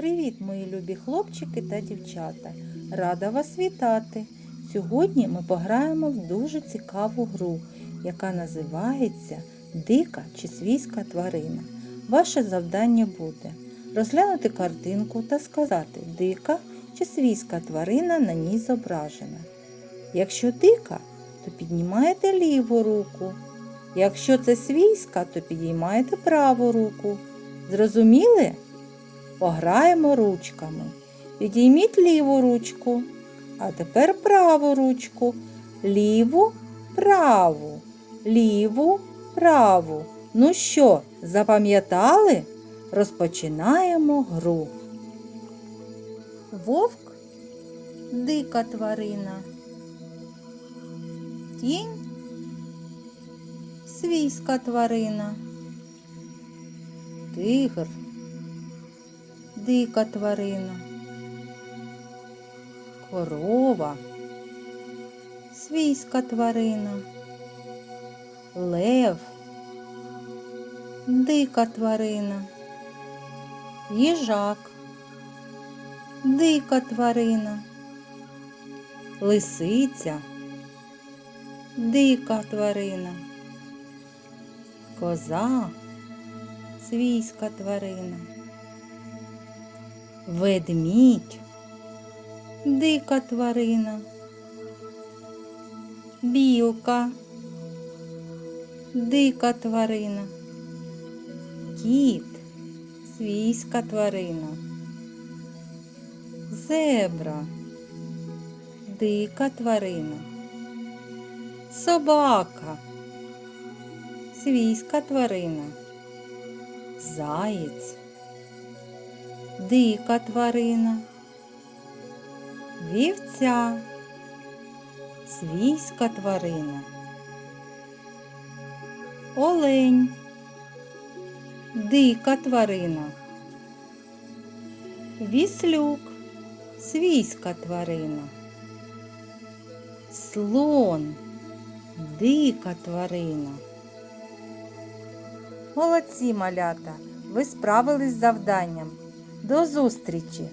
Привіт, мої любі хлопчики та дівчата! Рада вас вітати! Сьогодні ми пограємо в дуже цікаву гру, яка називається Дика чи свійська тварина. Ваше завдання буде розглянути картинку та сказати, дика чи свійська тварина на ній зображена. Якщо дика, то піднімаєте ліву руку. Якщо це свійська, то підіймаєте праву руку. Зрозуміли? Пограємо ручками. Підійміть ліву ручку, а тепер праву ручку. Ліву, праву, ліву, праву. Ну що, запам'ятали? Розпочинаємо гру. Вовк дика тварина. Тінь свійська тварина. Тигр дика тварина. Корова, свійська тварина. Лев, дика тварина. Їжак, дика тварина. Лисиця, дика тварина. Коза, свійська тварина. Ведмідь, дика тварина, білка, дика тварина, кіт, свійська тварина, зебра, дика тварина, собака, свійська тварина, заєць дика тварина, вівця, свійська тварина, олень, дика тварина, віслюк, свійська тварина, слон, дика тварина. Молодці малята! Ви справились з завданням. До зустрічі!